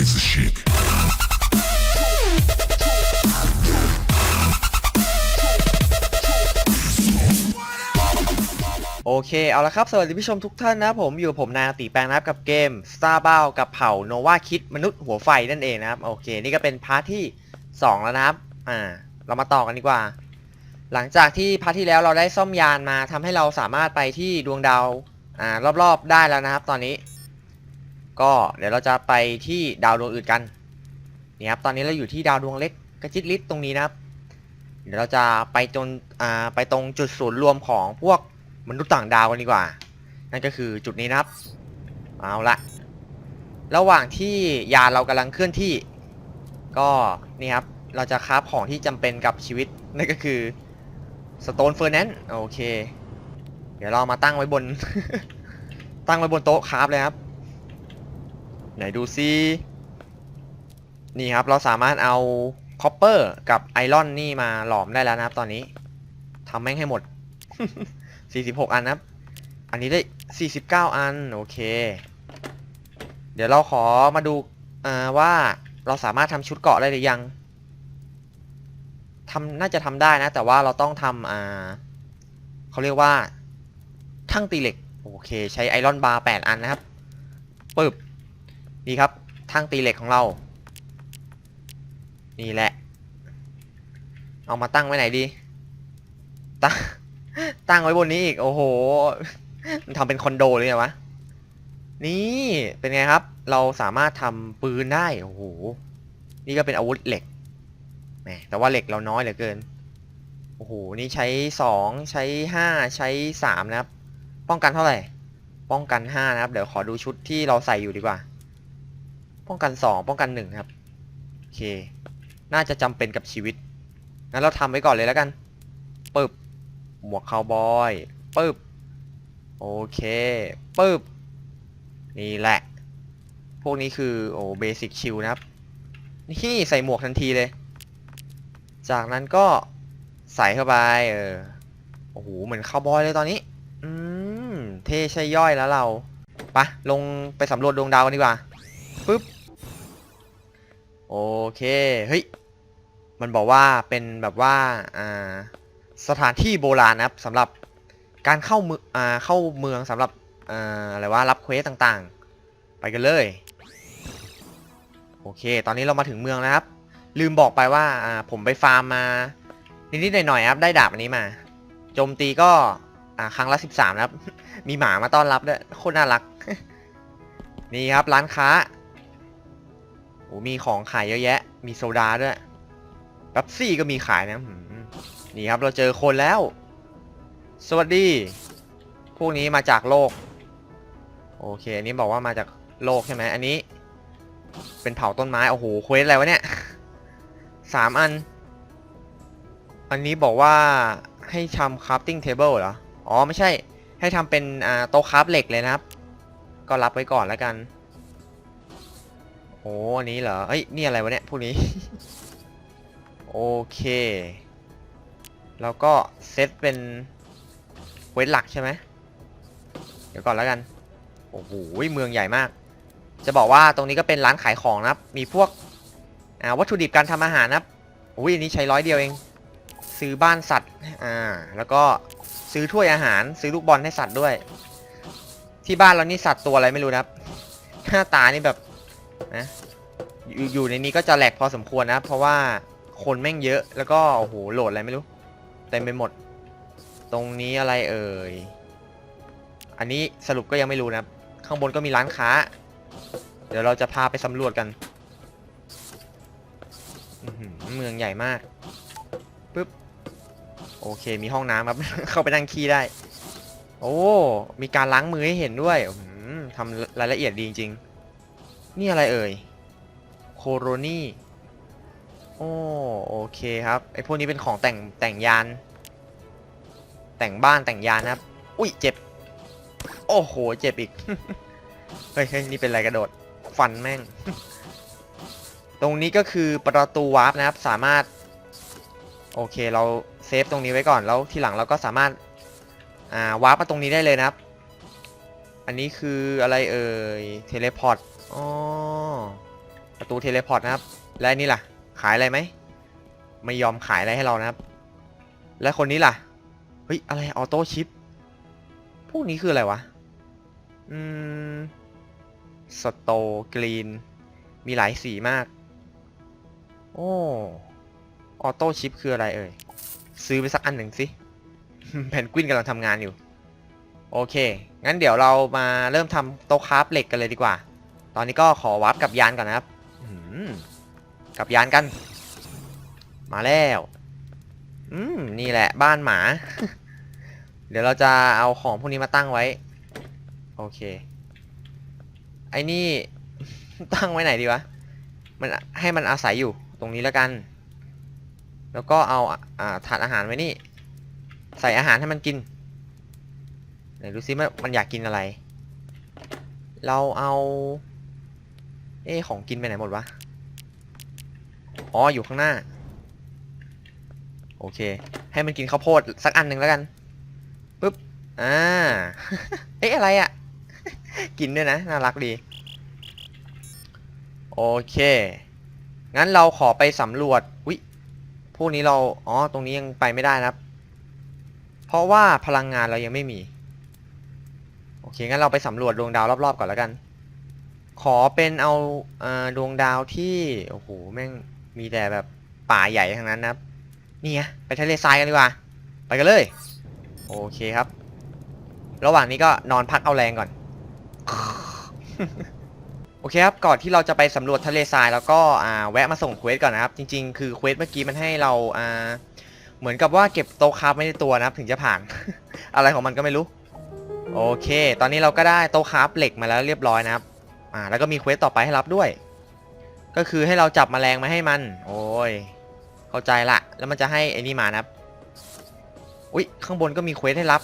crazy chic. โอเค เอาละครับ สวัสดีผู้ชมทุกท่านนะผมอยู่ผมนาติแปลงนะครับกับเกม Star b o w กับเผ่าโนวาคิดมนุษย์หัวไฟนั่นเองนะครับ โอเค นี่ก็เป็นพาร์ทที่ 2 แล้วนะครับ อ่า เรามาต่อกันดีกว่า หลังจากที่พาร์ทที่แล้วเราได้ซ่อมยานมาทำให้เราสามารถไปที่ดวงดาว อ่า รอบๆ ได้แล้วนะครับ ตอนนี้ ก็เดี๋ยวเราจะไปที่ดาวดวงอื่นกันนี่ครับตอนนี้เราอยู่ที่ดาวดวงเล็กกระจิตลิศตรงนี้นะครับ เดี๋ยวเราจะไปจนอ่าไปตรงจุดศูนย์รวมของพวกมนุษย์ต่างดาวกันดีกว่า นั่นก็คือจุดนี้นะครับ เอาละระหว่างที่ยานเรากำลังเคลื่อนที่ ก็นี่ครับเราจะคราฟของที่จำเป็นกับชีวิตนั่นก็คือสโตนเฟอร์แนนโอเค เดี๋ยวเรามาตั้งไว้บน ตั้งไว้บนโต๊ะคราฟเลยครับ ไหนดูซินี่ครับเราสามารถเอาคอปเปอร์กับไอรอนนี่มาหลอมได้แล้วนะครับตอนนี้ทำแม่งให้หมด 46 อันนะครับอันนี้ได้ 49 อัน โอเค เดี๋ยวเราขอมาดูว่าเราสามารถทำชุดเกาะได้หรือยังทำน่าจะทำได้นะ แต่ว่าเราต้องทำอ่าเขาเรียกว่าทั้งตีเหล็ก โอเค ใช้ไอรอนบาร์8อันนะครับปึ๊บ นี่ครับทั้งตีเหล็กของเรา นี่แหละ เอามาตั้งไว้ไหนดี ตั้งตั้งไว้บนนี้อีก โอ้โห มันทำเป็นคอนโดเลยเหรอวะ นี่เป็นไงครับ เราสามารถทำปืนได้ โอ้โห นี่ก็เป็นอาวุธเหล็กแหมแต่ว่าเหล็กเราน้อยเหลือเกิน โอ้โห นี่ใช้สองใช้ห้าใช้สามนะครับ ป้องกันเท่าไหร่ ป้องกันห้านะครับ เดี๋ยวขอดูชุดที่เราใส่อยู่ดีกว่า ป้องกันสองป้องกันหนึ่งครับโอเค น่าจะจำเป็นกับชีวิตงั้นเราทำไว้ก่อนเลยแล้วกันปึ๊บหมวกคาวบอยปึ๊บโอเคปึ๊บนี่แหละ พวกนี้คือโอ้เบสิกชิลนะครับนี่ใส่หมวกทันทีเลย จากนั้นก็ใส่เข้าไปเออโอ้โหเหมือนคาวบอยเลยตอนนี้ อืมเท่ใช่ย่อยแล้วเราไปะลงไปสำรวจดวงดาวกันดีกว่าปึ๊บ โอเค เฮ้ย มันบอกว่าเป็นแบบว่า อ่า สถานที่โบราณนะครับสำหรับการเข้าเมืองอ่า เข้าเมืองสำหรับ อ่า อะไรว่ารับเควสต่างๆ ไปกันเลย โอเค ตอนนี้เรามาถึงเมืองแล้วครับ ลืมบอกไปว่า อ่า ผมไปฟาร์มมา นิดๆหน่อยๆครับ ได้ดาบอันนี้มา โจมตีก็ อ่า ครั้งละ 13 นะครับ มีหมามาต้อนรับด้วย โคตรน่ารัก นี่ครับ ร้านค้า โอ้มีของขายเยอะแยะ มีโซดาด้วยแป๊บซี่ก็มีขายนะนี่ครับเราเจอคนแล้ว สวัสดี พวกนี้มาจากโลก โอเค อันนี้บอกว่ามาจากโลกใช่ไหมอันนี้ เป็นเผาต้นไม้ โอ้โหเควสอะไรวะเนี่ยสามอัน อันนี้บอกว่าให้ทำ crafting table เหรอ อ๋อ ไม่ใช่ ให้ทำเป็นโต๊ะคราฟเหล็กเลยนะครับ ก็รับไว้ก่อนแล้วกัน โอ้อันนี้เหรอเอ้ยนี่อะไรวะเนี่ยพวกนี้ โอเค แล้วก็เซตเป็นเวทหลักใช่ไหมเดี๋ยวก่อนแล้วกัน โอ้โหเมืองใหญ่มาก จะบอกว่าตรงนี้ก็เป็นร้านขายของนะครับ มีพวกอ่าวัตถุดิบการทำอาหารนะครับอุ้ยอันนี้ใช้ร้อยเดียวเอง ซื้อบ้านสัตว์อ่าแล้วก็ซื้อถ้วยอาหาร ซื้อลูกบอลให้สัตว์ด้วย ที่บ้านเรานี่สัตว์ตัวอะไรไม่รู้นะครับหน้าตานี่แบบ นะอยู่อยู่ในนี้ก็จะแหลกพอสมควรนะ เพราะว่าคนแม่งเยอะแล้วก็โอ้โหโหลดอะไรไม่รู้เต็มไปหมด ตรงนี้อะไรเอ่ย อันนี้สรุปก็ยังไม่รู้นะข้างบนก็มีร้านค้า เดี๋ยวเราจะพาไปสำรวจกันเมืองใหญ่มากปึ๊บโอเค มีห้องน้ำครับ เข้าไปนั่งขี้ได้ โอ้ มีการล้างมือให้เห็นด้วยทำรายละเอียดดีจริงๆ นี่อะไรเอ่ย โคโรนีโอ้โอเคครับไอพวกนี้เป็นของแต่งแต่งยาน แต่งบ้านแต่งยานนะครับ อุ้ยเจ็บ โอ้โห เจ็บอีกเฮ้ยเฮ้ยนี่เป็นอะไรกระโดด ฟันแม่ง ตรงนี้ก็คือประตูวาร์ปนะครับ สามารถ โอเคเราเซฟตรงนี้ไว้ก่อนแล้วทีหลังเราก็สามารถ อ่าวาร์ปมาตรงนี้ได้เลยนะครับ อันนี้คืออะไรเอ่ยเทเลพอร์ต อ๋อประตูเทเลพอร์ตนะครับ และนี่ล่ะ ขายอะไรไหม ไม่ยอมขายอะไรให้เรานะครับ และคนนี้ล่ะ เฮ้ย อะไรออโต้ชิป พวกนี้คืออะไรวะ อืม สโตกรีน มีหลายสีมาก โอ้ ออโต้ชิปคืออะไรเอ่ย ซื้อไปสักอันหนึ่งสิแพนกวินกำลังทำงานอยู่ โอเค งั้นเดี๋ยวเรามาเริ่มทำโต๊ะคราฟเหล็กกันเลยดีกว่า ตอนนี้ก็ขอวาร์ปกับยานก่อนนะครับกับยานกัน มาแล้ว อืม นี่แหละบ้านหมา เดี๋ยวเราจะเอาของพวกนี้มาตั้งไว้ โอเค ไอ้นี่ ตั้งไว้ไหนดีวะ มันให้มันอาศัยอยู่ตรงนี้แล้วกัน แล้วก็เอาอ่าถาดอาหารไว้นี่ ใส่อาหารให้มันกินไหนดูซิมันมันอยากกินอะไร เราเอา อ๊ของกินไปไหนหมดวะ อ๋อ อยู่ข้างหน้า โอเค ให้มันกินข้าวโพดสักอันหนึ่งแล้วกัน ปึ๊บ อ่า เอ๊ะอะไรอะ่ะ กินด้วยนะ น่ารักดี โอเค งั้นเราขอไปสำรวจ อุ๊ย พวกนี้เรา อ๋อ ตรงนี้ยังไปไม่ได้นะครับ เพราะว่าพลังงานเรายังไม่มี โอเค งั้นเราไปสำรวจดวงดาวรอบๆก่อนแล้วกัน ขอเป็นเอาดวงดาวที่ โอ้โห แม่งมีแต่แบบป่าใหญ่ทั้งนั้นนะครับนี่ไงไปทะเลทรายกันดีกว่า ไปกันเลย โอเคครับ ระหว่างนี้ก็นอนพักเอาแรงก่อน โอเคครับ ก่อนที่เราจะไปสำรวจทะเลทรายแล้วก็อ่าแวะมาส่งเควสก่อนนะครับ จริง ๆ คือเควสเมื่อกี้มันให้เราอ่าเหมือนกับว่าเก็บโต๊ะคราฟไม่ในตัวนะครับ ถึงจะผ่าน อะไรของมันก็ไม่รู้ โอเค ตอนนี้เราก็ได้โต๊ะคราฟเหล็กมาแล้วเรียบร้อยนะครับ อ่าแล้วก็มีเควสต่อไปให้รับด้วย ก็คือให้เราจับแมลงมาให้มัน โอ้ยเข้าใจละ แล้วมันจะให้ไอ้นี่มานะครับอุ๊ยข้างบนก็มีเควสให้รับ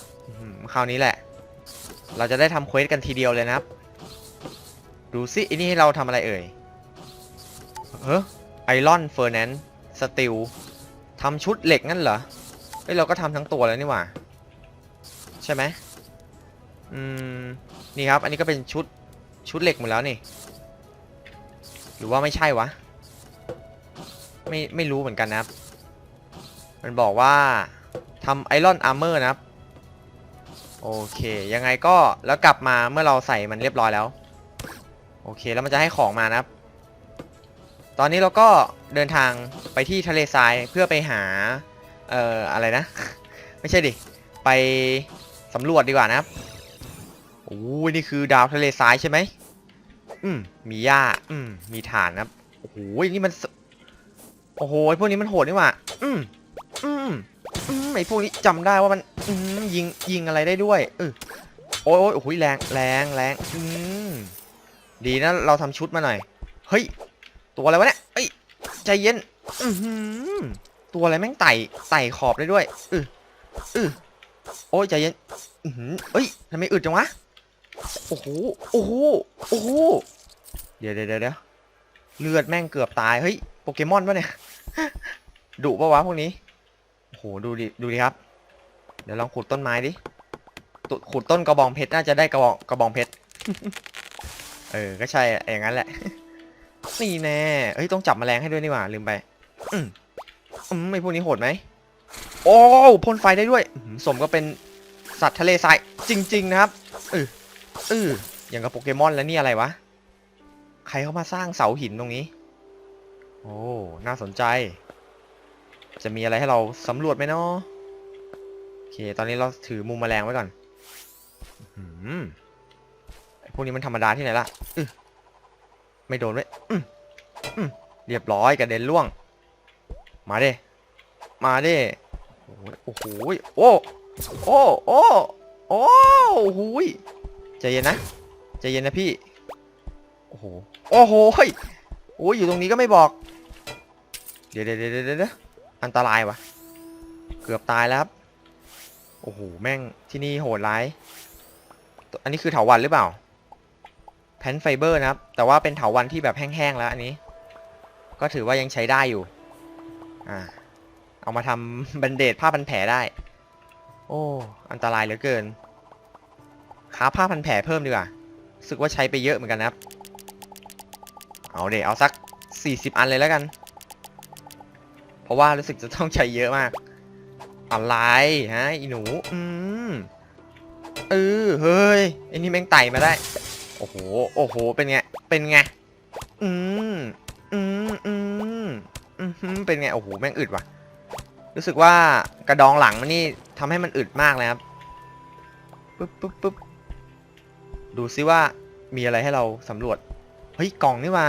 คราวนี้แหละ เราจะได้ทำเควสกันทีเดียวเลยนะครับ ดูซิไอ้นี่ให้เราทำอะไรเอ่ยเฮ้ไอรอนเฟอร์แนนสติลทำชุดเหล็กงั้นเหรอเฮ้ยเราก็ทำทั้งตัวแล้วนี่หว่า ใช่ไหมอืม นี่ครับ อันนี้ก็เป็นชุด ชุดเหล็กหมดแล้วนี่ หรือว่าไม่ใช่วะ ไม่ไม่รู้เหมือนกันนะครับ มันบอกว่าทำไอรอนอาร์เมอร์นะครับ โอเค ยังไงก็แล้วกลับมาเมื่อเราใส่มันเรียบร้อยแล้ว โอเคแล้วมันจะให้ของมานะครับ ตอนนี้เราก็เดินทางไปที่ทะเลทรายเพื่อไปหา เอ่ออะไรนะ ไม่ใช่ดิ ไปสำรวจดีกว่านะครับ โอ้ยนี่คือดาวทะเลทรายใช่ไหมอืมมีหญ้า อืมมีฐานครับโอ้โหนี่มัน โอ้โหพวกนี้มันโหดนี่หว่าอืมอืมอืมไอพวกนี้จำได้ว่ามันอืมยิงยิงอะไรได้ด้วยเออโอ้ยโอ้ยโอ้ยแรงแรงแรงอืมดีนะเราทำชุดมาหน่อย เฮ้ย ตัวอะไรวะเนี่ยเอ้ยใจเย็น อือหือตัวอะไรแม่งไต่ไต่ขอบได้ด้วยเออเอโอ้ยใจเย็น อือหือเอ้ยทำไมอึดจังวะ โอ้โห โอ้โห โอ้โห เดี๋ยวเดี๋ยวเดี๋ยวเลือดแม่งเกือบตาย เฮ้ย โปเกมอนปะเนี่ย ดุปะวะพวกนี้ โอ้โห ดูดิ ดูดิครับ เดี๋ยวลองขุดต้นไม้ดิ ขุดต้นกระบองเพชรน่าจะได้กระบองกระบองเพชร เออ ก็ใช่ อย่างนั้นแหละ นี่แน่ เฮ้ย ต้องจับแมลงให้ด้วยนี่หว่า ลืมไป อืมอืมไอพวกนี้โหดไหม โอ้พ่นไฟได้ด้วย สมก็เป็นสัตว์ทะเลทรายจริง ๆ นะครับเออ เอออย่างกับโปเกมอนแล้วนี่อะไรวะ ใครเข้ามาสร้างเสาหินตรงนี้ โอ้ น่าสนใจ จะมีอะไรให้เราสำรวจไหมเนาะโอเค ตอนนี้เราถือมุมแมลงไว้ก่อนอื้อหือไอพวกนี้มันธรรมดาที่ไหนล่ะอไม่โดนไว้ยอืมอืมเรียบร้อยกระเด็นล่วง มาเด้มาเด้โอ้โห โอ้โอ้ โอ้ โอ้โอ้โหย ใจเย็นนะใจเย็นนะพี่ โอ้โห โอ้โหยโอ้ยอยู่ตรงนี้ก็ไม่บอกเดี๋ยวเดี๋ยวเดี๋ยวเดี๋ยวเดี๋ยวอันตรายวะเกือบตายแล้วครับ โอ้โห แม่งที่นี่โหดร้าย อันนี้คือเถาวันหรือเปล่าแพนไฟเบอร์นะครับ แต่ว่าเป็นเถาวันที่แบบแห้งๆแล้วอันนี้ ก็ถือว่ายังใช้ได้อยู่ อ่า เอามาทำบันเดดผ้าพันแผลได้ โอ้ อันตรายเหลือเกิน ค้าผ้าพันแผลเพิ่มดีกว่ารู้สึกว่าใช้ไปเยอะเหมือนกันนะครับ เอาเดี๋ยวเอาสักสี่สิบอันเลยแล้วกัน เพราะว่ารู้สึกจะต้องใช้เยอะมาก อะไรฮะอีหนู อืมเออเฮ้ยไอ้นี่แม่งไต่มาได้ โอ้โห โอ้โห เป็นไง เป็นไง อืมอืมอืมอืมหืมเป็นไง โอ้โห แม่งอึดว่ะ รู้สึกว่ากระดองหลังมันนี่ทำให้มันอึดมากเลยครับ ปึ๊บปึ๊บปึ๊บ ดูซิว่ามีอะไรให้เราสำรวจ เฮ้ย กล่องนี่มา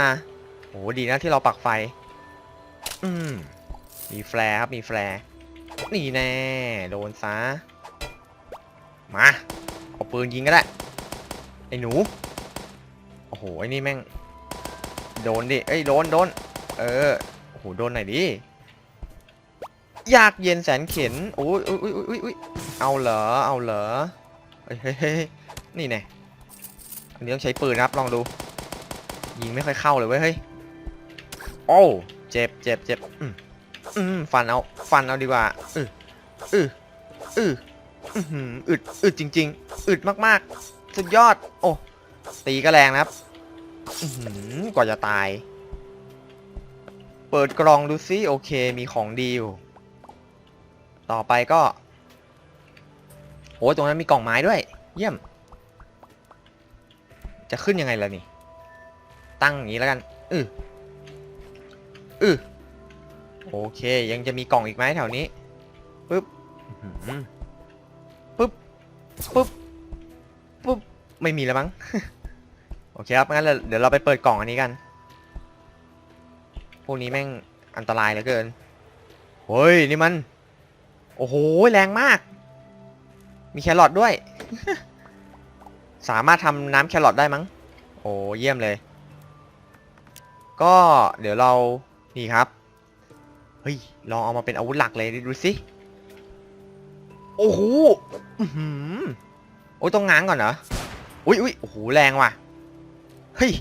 โอ้ดีนะที่เราปักไฟ อืม มีแฟร์ครับมีแฟร์นี่แน่ โดนซะ มา เอาปืนยิงก็ได้ ไอ้หนู โอ้โห ไอ้นี่แม่ง โดนดิ เอ้ย โดน โดน เออ โอ้โห โดนไหนดิ ยากเย็นแสนเข็นโอ้ยอุ้ยอุ้ยอุ้ยอุ้ยเอาเหรอ เอาเหรอเฮ้ยนี่แน่ อันนี้ต้องใช้ปืนนะครับ ลองดู ยิงไม่ค่อยเข้าเลยเว้ยเฮ้ยโอ้เจ็บเจ็บเจ็บอืมอืมฟันเอา ฟันเอาดีกว่าอืออืออืออื้อหืออึดอึดจริง ๆ อึดมากๆ สุดยอด โอ้ตีก็แรงนะครับอื้อหือกว่าจะตาย เปิดกล่องดูซิโอเค มีของดีอยู่ ต่อไปก็โอ้ยตรงนั้นมีกล่องไม้ด้วย เยี่ยม จะขึ้นยังไงล่ะนี่ ตั้งอย่างนี้แล้วกันอืออือโอเค ยังจะมีกล่องอีกไหมแถวนี้ปึ๊บปึ๊บปึ๊บปึ๊บไม่มีแล้วมั้งโอเคครับงั้นเราเดี๋ยวเราไปเปิดกล่องอันนี้กัน พวกนี้แม่งอันตรายเหลือเกินเฮ้ยนี่มัน โอ้โหแรงมาก มีแครอทด้วย สามารถทำน้ำแครอทได้มั้ง โอ้เยี่ยมเลย ก็เดี๋ยวเรานี่ครับ เฮ้ย ลองเอามาเป็นอาวุธหลักเลยดูสิ โอ้โหอื้อหือโอ้ยต้องง้างก่อนเหรอ อุ้ยอุ้ยโอ้โหแรงว่ะ เฮ้ย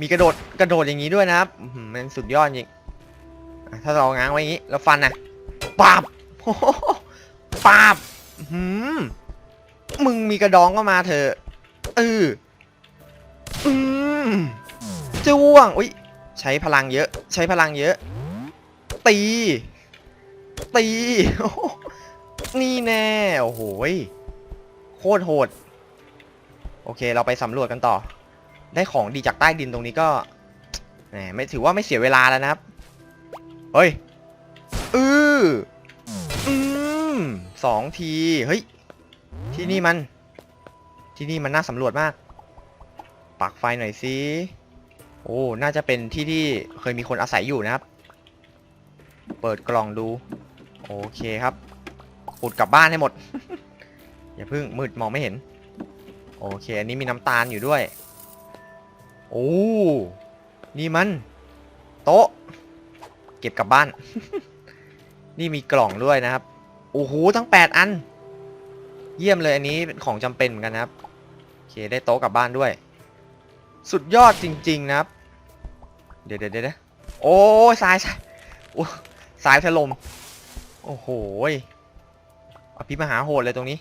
มีกระโดดกระโดดอย่างนี้ด้วยนะครับมันสุดยอดจริงถ้าเราง้างไว้อย่างนี้ แล้วฟันนะปาบโอ้โหปาบอื้อหืมมึงมีกระดองก็มาเถอะ เอออืมจ้วงอุ้ยใช้พลังเยอะ ใช้พลังเยอะ ตี ตี นี่แน่โอ้โหโคตรโหด โอเค เราไปสำรวจกันต่อ ได้ของดีจากใต้ดินตรงนี้ก็แหมไม่ถือว่าไม่เสียเวลาแล้วนะครับ เฮ้ยอืออืมสองที เฮ้ย ที่นี่มัน ที่นี่มันน่าสำรวจมาก ปักไฟหน่อยสิ โอ้ น่าจะเป็นที่ที่เคยมีคนอาศัยอยู่นะครับ เปิดกล่องดู โอเคครับขุดกลับบ้านให้หมด อย่าเพิ่งมืดมองไม่เห็น โอเค อันนี้มีน้ำตาลอยู่ด้วย โอ้ นี่มัน โต๊ะ เก็บกลับบ้าน นี่มีกล่องด้วยนะครับ โอ้โห ทั้ง 8 อัน เยี่ยมเลยอันนี้เป็นของจำเป็นเหมือนกันนะครับ เคได้โต๊ะกลับบ้านด้วย สุดยอดจริง ๆ นะครับ เดี๋ยวเดี๋ยวเดี๋ยวโอ้ยทรายทรายโอ้ทรายถล่มโอ้โหอภิมหาโหดเลยตรงนี้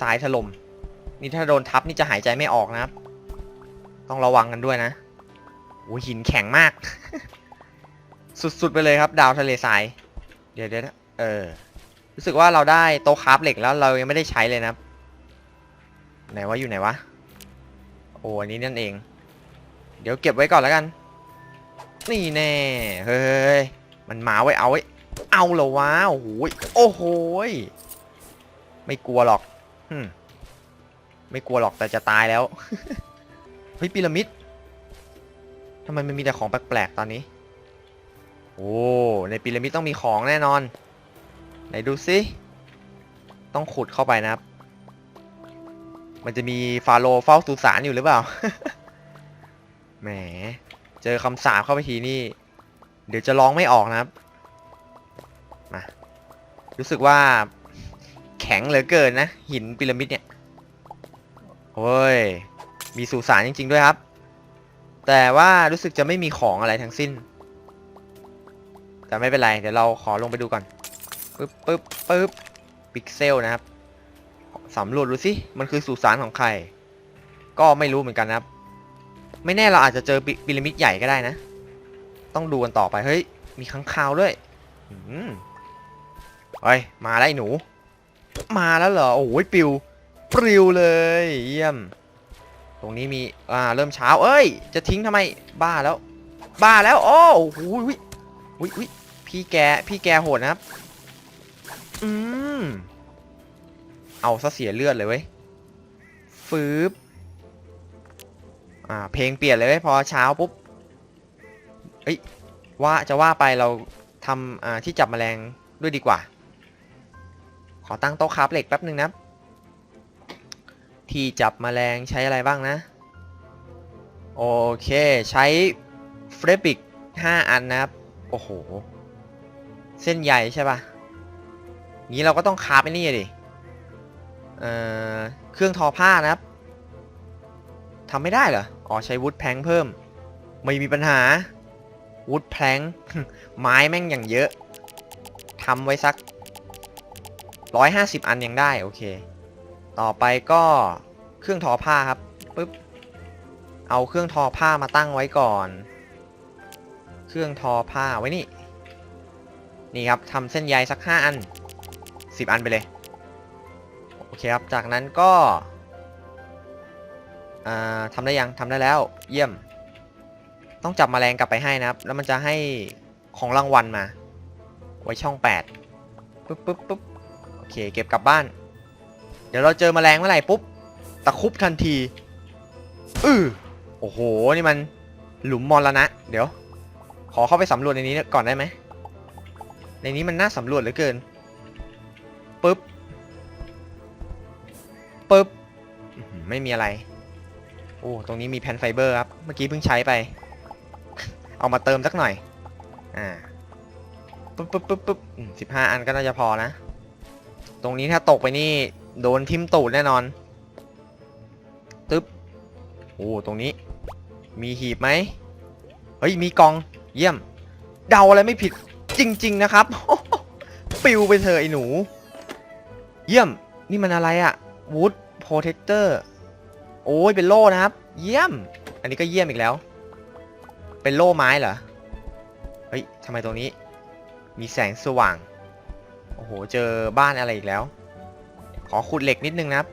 ทรายถล่มนี่ถ้าโดนทับนี่จะหายใจไม่ออกนะครับ ต้องระวังกันด้วยนะโอ้หินแข็งมาก สุดๆไปเลยครับ ดาวทะเลทราย เดี๋ยวเดี๋ยวนะเออรู้สึกว่าเราได้โต๊ะคราฟเหล็กแล้วเรายังไม่ได้ใช้เลยนะครับ ไหนวะอยู่ไหนวะ โอ้อันนี้นั่นเอง เดี๋ยวเก็บไว้ก่อนแล้วกัน นี่แน่ เฮ้ย มันมาไว้เอาไว้ เอาเหรอวะ โอ้โหโอ้โหยไม่กลัวหรอกหึไม่กลัวหรอกแต่จะตายแล้ว เฮ้ยพีระมิดทำไมมันมีแต่ของแปลกๆตอนนี้ โอ้ ในพีระมิดต้องมีของแน่นอน ไหนดูสิ ต้องขุดเข้าไปนะครับ มันจะมีฟาโรเฝ้าสุสานอยู่หรือเปล่า แหม เจอคำสาปเข้าไปทีนี่ เดี๋ยวจะร้องไม่ออกนะครับ มา รู้สึกว่า แข็งเหลือเกินนะ หินพีระมิดเนี่ย โอ้ย มีสุสานจริง ๆ ด้วยครับ แต่ว่ารู้สึกจะไม่มีของอะไรทั้งสิ้น แต่ไม่เป็นไร เดี๋ยวเราขอลงไปดูก่อนปึ๊บปึ๊บปึ๊บพิกเซลนะครับ สำรวจดูสิมันคือสุสานของใคร ก็ไม่รู้เหมือนกันนะครับ ไม่แน่เราอาจจะเจอปิพีระมิดใหญ่ก็ได้นะ ต้องดูกันต่อไป เฮ้ย มีค้างคาวด้วยอืมเฮ้ย มาแล้วไอ้หนู มาแล้วเหรอ โอ้ยปิวปลิวเลย เยี่ยม ตรงนี้มี อ่า เริ่มเช้า เอ้ย จะทิ้งทำไม บ้าแล้ว บ้าแล้ว โอ้โหวิวิวิพี่แก พี่แกโหดนะครับ อืม เอาซะเสียเลือดเลยเว้ยฟืบอ่า เพลงเปลี่ยนเลยเว้ยพอเช้าปุ๊บเอ้ยว่าจะว่าไปเราทำอ่าที่จับแมลงด้วยดีกว่า ขอตั้งโต๊ะคราฟเหล็กแป๊บหนึ่งนะที่จับแมลงใช้อะไรบ้างนะ โอเคใช้เฟรบิก5 อันนะครับ โอ้โห เส้นใยใช่ปะงี้เราก็ต้องคราฟไอ้นี่ดิ เอ่อเครื่องทอผ้านะครับทำไม่ได้เหรอ อ๋อใช้วุดแพงเพิ่ม ไม่มีปัญหา วุดแพงไม้แม่งอย่างเยอะทำไว้สัก150อันยังได้โอเค ต่อไปก็เครื่องทอผ้าครับปึ๊บ เอาเครื่องทอผ้ามาตั้งไว้ก่อน เครื่องทอผ้าไว้นี่ นี่ครับทำเส้นใยสัก5อัน10อันไปเลย โอเคครับ จากนั้นก็อ่าทำได้ยังทำได้แล้วเยี่ยม ต้องจับแมลงกลับไปให้นะครับ แล้วมันจะให้ของรางวัลมา ไว้ช่อง8ปึ๊บปึ๊บปึ๊บโอเค เก็บกลับบ้าน เดี๋ยวเราเจอแมลงเมื่อไหร่ปุ๊บตะคุบทันทีอือโอ้โห นี่มันหลุมมรณะ เดี๋ยว ขอเข้าไปสำรวจในนี้ก่อนได้ไหม ในนี้มันน่าสำรวจเหลือเกินปึ๊บ ปึ๊บไม่มีอะไร โอ้ ตรงนี้มีแผ่นไฟเบอร์ครับ เมื่อกี้เพิ่งใช้ไป เอามาเติมสักหน่อย อ่า ปึ๊บปึ๊บปึ๊บปึ๊บสิบห้าอันก็น่าจะพอนะ ตรงนี้ถ้าตกไปนี่โดนทิ่มตูดแน่นอน ตึ๊บ โอ้ ตรงนี้ มีหีบไหม เฮ้ย มีกอง เยี่ยม เดาอะไรไม่ผิดจริง ๆ นะครับ ปิวไปเถอะไอ้หนู เยี่ยม นี่มันอะไรอะ Wood Protector โอ้ยเป็นโล่นะครับ เยี่ยม อันนี้ก็เยี่ยมอีกแล้ว เป็นโล่ไม้เหรอ เฮ้ยทำไมตรงนี้ มีแสงสว่าง โอ้โห เจอบ้านอะไรอีกแล้ว ขอขุดเหล็กนิดนึงนะครับ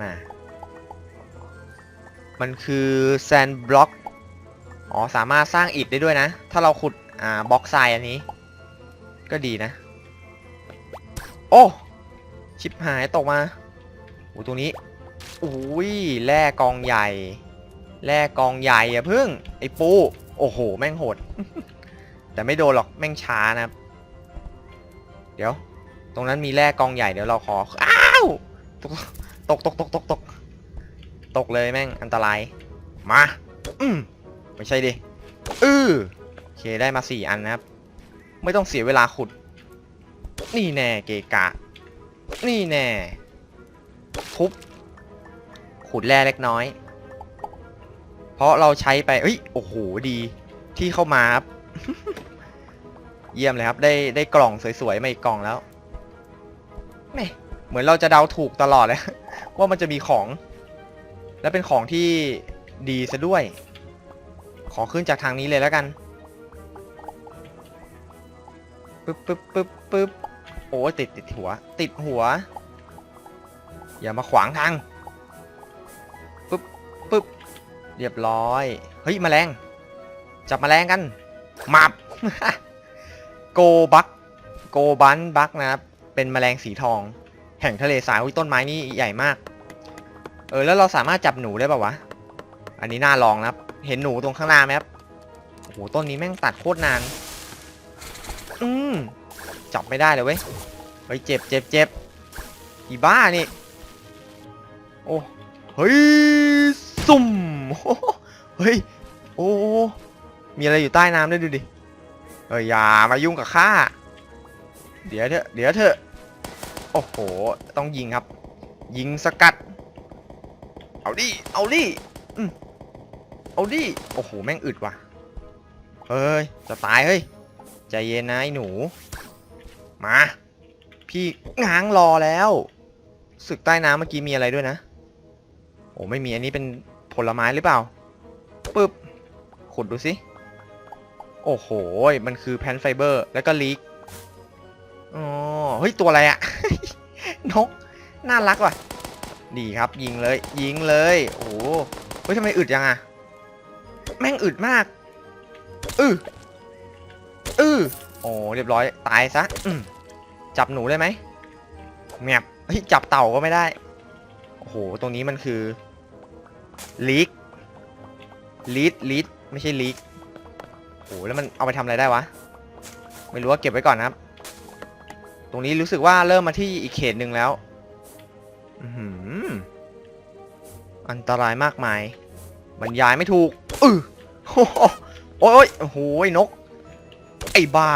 มา มันคือแซนบล็อก อ๋อ สามารถสร้างอิฐได้ด้วยนะ ถ้าเราขุด อ่า บล็อกทรายอันนี้ ก็ดีนะ โอ้ ชิบหายตกมา อ้ตรงนี้อุ้ยแร่กองใหญ่ แร่กองใหญ่อย่าพึ่งไอ้ปู โอ้โห แม่งโหด แต่ไม่โดนหรอกแม่งช้านะเดี๋ยว ตรงนั้นมีแร่กองใหญ่เดี๋ยวเราขอ อ้าวตกตกตกตกตกตกตกเลยแม่งอันตราย มา อืมไม่ใช่ดิอือโอเคได้มาสี่อันนะครับ ไม่ต้องเสียเวลาขุด นี่แน่เกกะ นี่แน่ ทุบขุดแร่เล็กน้อย เพราะเราใช้ไปเอ้ยโอ้โหดีที่เข้ามาครับ เยี่ยมเลยครับ ได้ได้กล่องสวยๆมาอีกกล่องแล้วแม่เหมือนเราจะเดาถูกตลอดเลย ว่ามันจะมีของ และเป็นของที่ดีซะด้วย ขอขึ้นจากทางนี้เลยแล้วกันปึ๊บปึ๊บปึ๊บปึ๊บโอ้ติดติดหัว ติดหัว อย่ามาขวางทางปึ๊บปึ๊บเรียบร้อย เฮ้ยแมลง จับแมลงกันมับโกบักโกบันบักนะครับ เป็นแมลงสีทอง แห่งทะเลสายอุ้ยต้นไม้นี่ใหญ่มาก เออแล้วเราสามารถจับหนูได้ป่าวะ อันนี้น่าลองนะครับ เห็นหนูตรงข้างหน้าไหมครับโอ้โหต้นนี้แม่งตัดโคตรนาน อืมจับไม่ได้เลยเว้ย เฮ้ยเจ็บเจ็บเจ็บอีบ้านี่ โอ้เฮ้ยสุ่มโอ้เฮ้ยโอ้มีอะไรอยู่ใต้น้ำด้วยดูดิเอ้ยอย่ามายุ่งกับข้าเดี๋ยวเถอะเดี๋ยวเถอะโอ้โหต้องยิงครับ ยิงสกัด เอาดิเอาดิอืมเอาดิโอ้โหแม่งอึดว่ะเฮ้ยจะตายเฮ้ยใจเย็นนะไอ้หนู มา พี่ง้างรอแล้ว ศึกใต้น้ำเมื่อกี้มีอะไรด้วยนะ โอ้ไม่มีอันนี้เป็นผลไม้หรือเปล่าปึ๊บขุดดูสิโอ้โห มันคือแพนไฟเบอร์ แล้วก็ลีกอ๋อ เฮ้ย ตัวอะไรอะ นก น่ารักว่ะ ดีครับ ยิงเลย ยิงเลย โอ้โห เฮ้ยทำไมอึดยังอะแม่งอึดมาก อืออือโอ้เรียบร้อย ตายซะอืมจับหนูได้ไหมแมบเฮ้ย จับเต่าก็ไม่ได้ โอ้โห ตรงนี้มันคือ ลีกลีดลีดไม่ใช่ลีกโอ้แล้วมันเอาไปทำอะไรได้วะ ไม่รู้ว่าเก็บไว้ก่อนนะครับ ตรงนี้รู้สึกว่าเริ่มมาที่อีกเขตหนึ่งแล้วอือหืออันตรายมากมาย บรรยายไม่ถูกอือโอ้โหโอ้ยโอ้โหนก ไอ้บ้า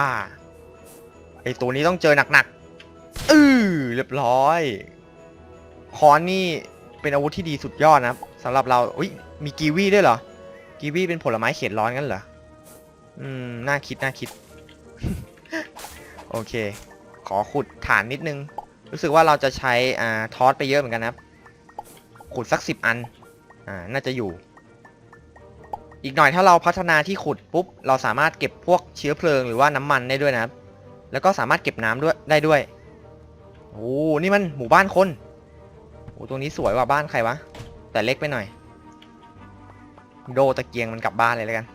ไอ้ตัวนี้ต้องเจอหนักๆอือเรียบร้อยคอนนี่เป็นอาวุธที่ดีสุดยอดนะครับ สำหรับเราอุ้ยมีกีวีด้วยเหรอ กีวีเป็นผลไม้เขตร้อนกันเหรอ อืม น่าคิด น่าคิด โอเค ขอขุดฐานนิดนึง รู้สึกว่าเราจะใช้ อ่า ทอสไปเยอะเหมือนกันนะครับ ขุดสักสิบอัน อ่า น่าจะอยู่ อีกหน่อยถ้าเราพัฒนาที่ขุดปุ๊บ เราสามารถเก็บพวกเชื้อเพลิงหรือว่าน้ำมันได้ด้วยนะครับ แล้วก็สามารถเก็บน้ำด้วยได้ด้วย โอ้ นี่มันหมู่บ้านคน โอ้ ตรงนี้สวยว่ะบ้านใครวะ แต่เล็กไปหน่อย โดตะเกียงมันกลับบ้านเลยแล้วกัน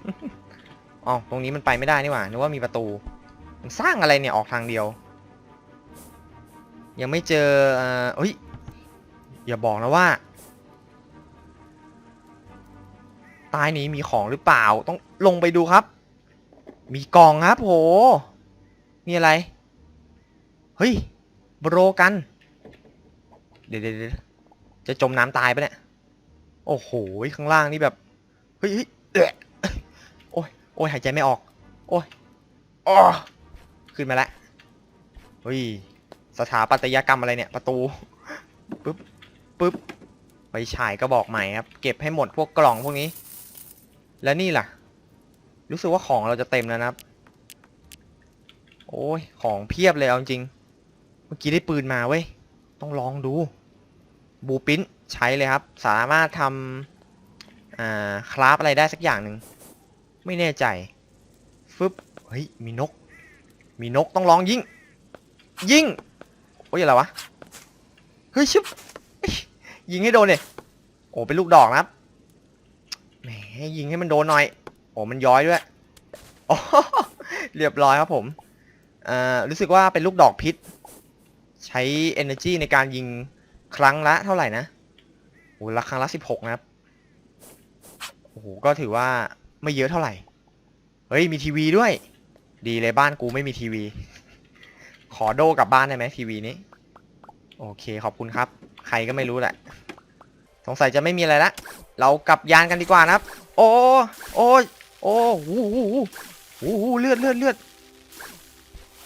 อ๋อตรงนี้มันไปไม่ได้นี่หว่านึกว่ามีประตู มันสร้างอะไรเนี่ยออกทางเดียว ยังไม่เจอเอ้ยอย่าบอกนะว่าใต้นี้มีของหรือเปล่า ต้องลงไปดูครับ มีกล่องครับโหนี่อะไร เฮ้ยโบรกันเดี๋ยวเดี๋ยวเดี๋ยวจะจมน้ำตายปะเนี่ย โอ้โหข้างล่างนี่แบบเฮ้ยเฮ้ยเอโอ้ยโอ้ยหายใจไม่ออก โอ้ยอ๋อขึ้นมาแล้วเฮ้ยสถาปัตยกรรมอะไรเนี่ย ประตูปึ๊บปึ๊บไปฉายกระบอกใหม่ครับ เก็บให้หมดพวกกล่องพวกนี้ แล้วนี่ล่ะ รู้สึกว่าของเราจะเต็มแล้วนะครับ โอ้ยของเพียบเลยเอาจริง เมื่อกี้ได้ปืนมาเว้ย ต้องลองดู บูปิน ใช้เลยครับ สามารถทำคราฟอะไรได้สักอย่างหนึ่ง ไม่แน่ใจ ฟึบ เฮ้ย มีนก มีนกต้องลองยิงยิงโอ้ยอะไรวะ เฮ้ยชิบยิงให้โดนเลยโอ้ เป็นลูกดอกนะครับ แหม ยิงให้มันโดนหน่อย โอ้ มันย้อยด้วย โอ้เรียบร้อยครับผมอ่ารู้สึกว่าเป็นลูกดอกพิษ ใช้ energy ในการยิงครั้งละเท่าไหร่นะ โอ้ละครั้งละสิบหกนะครับ โอ้โห ก็ถือว่าไม่เยอะเท่าไหร่ เฮ้ย มีทีวีด้วย ดีเลยบ้านกูไม่มีทีวี ขอโดกลับบ้านได้ไหมทีวีนี้ โอเค ขอบคุณครับ ใครก็ไม่รู้แหละ สงสัยจะไม่มีอะไรละ เรากลับยานกันดีกว่านะครับ โอ้ โอ้โอ้หูหูหูหูหูเลือดเลือดเลือด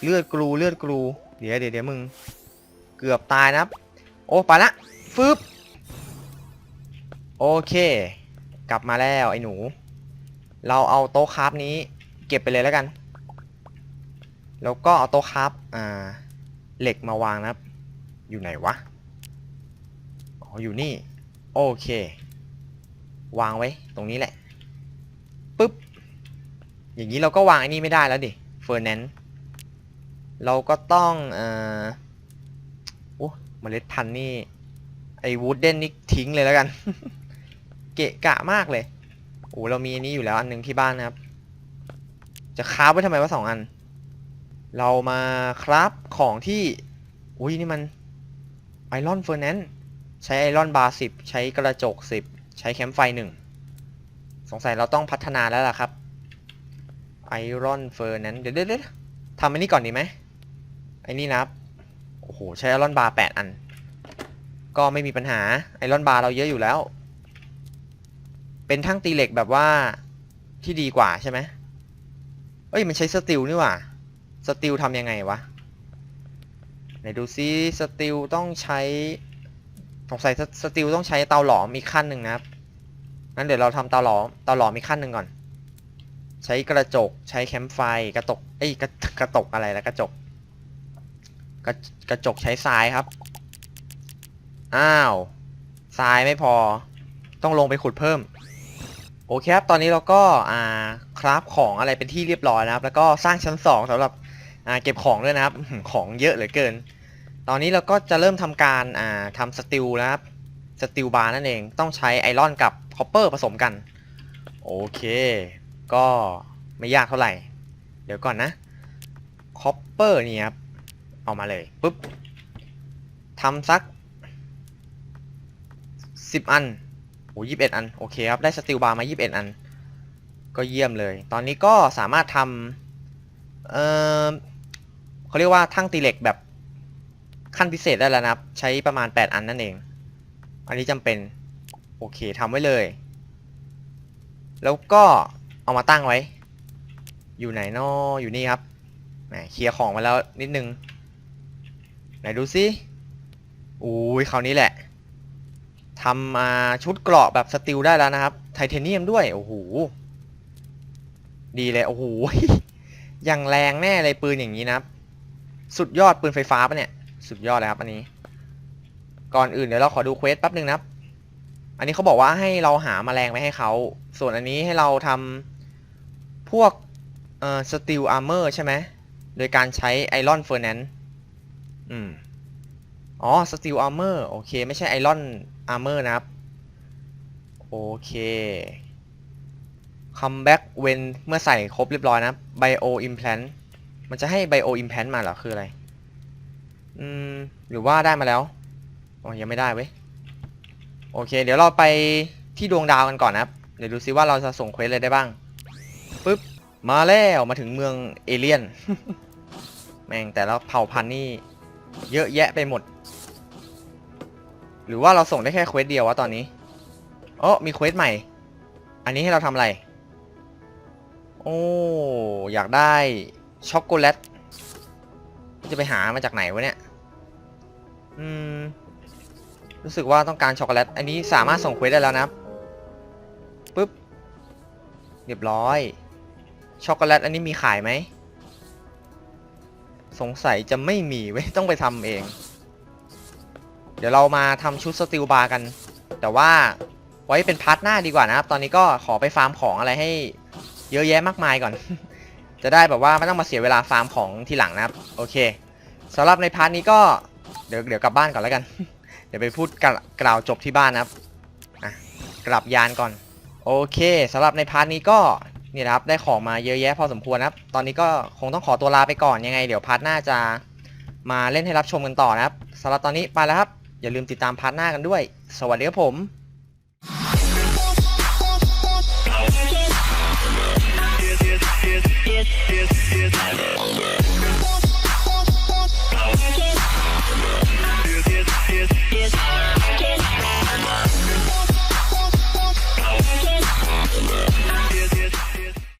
เลือดกรูเลือดกรู เดี๋ยวเดี๋ยวเดี๋ยวมึง เกือบตายนะครับ โอ้ ไปละ ฟึบ โอเค กลับมาแล้วไอ้หนู เราเอาโต๊ะคราฟนี้ เก็บไปเลยแล้วกัน แล้วก็เอาโต๊ะคราฟอ่าเหล็กมาวางนะครับ อยู่ไหนวะ อ๋ออยู่นี่ โอเค วางไว้ตรงนี้แหละปึ๊บ อย่างนี้เราก็วางไอ้นี่ไม่ได้แล้วดิเฟอร์แนนซ์เราก็ต้องเอ่อโอ้เมล็ดพันธุ์นี่ ไอ้วูดเดนนี่ทิ้งเลยแล้วกัน เกะกะมากเลยโอ้เรามีอันนี้อยู่แล้วอันหนึงที่บ้านนะครับ จะคราฟไว้ทำไมวะสองอัน เรามาคราฟของที่อุ้ยนี่มันไอรอนเฟอร์แนนซ์ใช้ไอรอนบาร์สิบใช้กระจกสิบใช้แคมป์ไฟหนึ่งสงสัยเราต้องพัฒนาแล้วล่ะครับไอรอนเฟอร์แนนซ์เดี๋ยวเดี๋ยวเดี๋ยวทำอันนี้ก่อนดีไหมไอ้นี่นะครับโอ้โหใช้ไอรอนบาร์แปดอัน ก็ไม่มีปัญหาไอรอนบาร์เราเยอะอยู่แล้ว เป็นทั้งตีเหล็กแบบว่าที่ดีกว่าใช่ไหมเอ้ยมันใช้สติลนี่หว่า สติลทำยังไงวะ ไหนดูซิสติลต้องใช้สงสัยสติลต้องใช้เตาหลอมอีกขั้นหนึ่งนะครับ งั้นเดี๋ยวเราทำเตาหลอมเตาหลอมอีกขั้นหนึ่งก่อน ใช้กระจกใช้แคมป์ไฟกระตกเอ้ยกระกระตกอะไรแล้วกระจกกระกระจกใช้ทรายครับ อ้าวทรายไม่พอ ต้องลงไปขุดเพิ่ม โอเคครับ ตอนนี้เราก็อ่าคราฟของอะไรเป็นที่เรียบร้อยนะครับ แล้วก็สร้างชั้นสองสำหรับอ่าเก็บของด้วยนะครับ ของเยอะเหลือเกิน ตอนนี้เราก็จะเริ่มทำการอ่าทำสติลนะครับสติลบาร์นั่นเอง ต้องใช้ไอรอนกับคอปเปอร์ผสมกัน โอเค ก็ไม่ยากเท่าไหร่ เดี๋ยวก่อนนะคอปเปอร์นี่ครับ เอามาเลยปุ๊บทำสักสิบอัน โอ้ยี่สิบเอ็ดอัน โอเคครับ ได้สติลบาร์มายี่สิบเอ็ดอัน ก็เยี่ยมเลย ตอนนี้ก็สามารถทำเออเขาเรียกว่าทั้งตีเหล็กแบบขั้นพิเศษได้แล้วนะครับ ใช้ประมาณ8อันนั่นเอง อันนี้จำเป็น โอเคทำไว้เลย แล้วก็เอามาตั้งไว้ อยู่ไหนนออยู่นี่ครับแหมเคลียร์ของมาแล้วนิดนึง ไหนดูซิอุ้ยคราวนี้แหละ ทำมาชุดเกราะแบบสติลได้แล้วนะครับ ไทเทเนียมด้วย โอ้โห ดีเลย โอ้โห อย่างแรงแน่เลยปืนอย่างนี้นะครับ สุดยอดปืนไฟฟ้าปะเนี่ย สุดยอดเลยครับ อันนี้ ก่อนอื่นเดี๋ยวเราขอดูเควสแป๊บหนึ่งนะครับ อันนี้เขาบอกว่าให้เราหามาแมลงไปให้เขา ส่วนอันนี้ให้เราทำพวกเอ่อสตีลอาร์เมอร์ใช่ไหม โดยการใช้ไอรอนเฟอร์แนนอืม อ๋อสตีลอาร์เมอร์โอเค ไม่ใช่ไอรอนอาร์เมอร์นะครับ โอเคคัมแบ็กเวนเมื่อใส่ครบเรียบร้อยนะไบโออิมแพลนมันจะให้ไบโออิมแพลนมาเหรอ คืออะไร อืม หรือว่าได้มาแล้วอ๋อยังไม่ได้เว้ย โอเค เดี๋ยวเราไปที่ดวงดาวกันก่อนนะครับ เดี๋ยวดูซิว่าเราจะส่งเควสอะไรได้บ้างปึ๊บ มาแล้วมาถึงเมืองเอเลียน แม่งแต่ละเผ่าพันธุ์นี่ เยอะแยะไปหมด หรือว่าเราส่งได้แค่เควสเดียววะตอนนี้โอ้มีเควสใหม่ อันนี้ให้เราทำอะไร โอ้อยากได้ช็อกโกแลตจะไปหามาจากไหนวะเนี่ย อืม รู้สึกว่าต้องการช็อกโกแลต อันนี้สามารถส่งเควสได้แล้วนะปึ๊บ เรียบร้อย ช็อกโกแลตอันนี้มีขายไหม สงสัยจะไม่มีเว้ย ต้องไปทำเอง เดี๋ยวเรามาทำชุดสติลบาร์กัน แต่ว่าไว้เป็นพาร์ทหน้าดีกว่านะครับ ตอนนี้ก็ขอไปฟาร์มของอะไรให้เยอะแยะมากมายก่อน จะได้แบบว่าไม่ต้องมาเสียเวลาฟาร์มของทีหลังนะครับ โอเคสำหรับในพาร์ทนี้ก็เดี๋ยวเดี๋ยวกลับบ้านก่อนแล้วกัน เดี๋ยวไปพูดกล่าวกล่าวจบที่บ้านนะครับกลับยานก่อน โอเคสำหรับในพาร์ทนี้ก็นี่นะครับได้ของมาเยอะแยะพอสมควรนะครับ ตอนนี้ก็คงต้องขอตัวลาไปก่อนยังไง เดี๋ยวพาร์ทหน้าจะมาเล่นให้รับชมกันต่อนะครับสำหรับตอนนี้ไปแล้วครับ อย่าลืมติดตามพาร์ทหน้ากันด้วย สวัสดีครับผม Yes, yes, yes, yes, yes.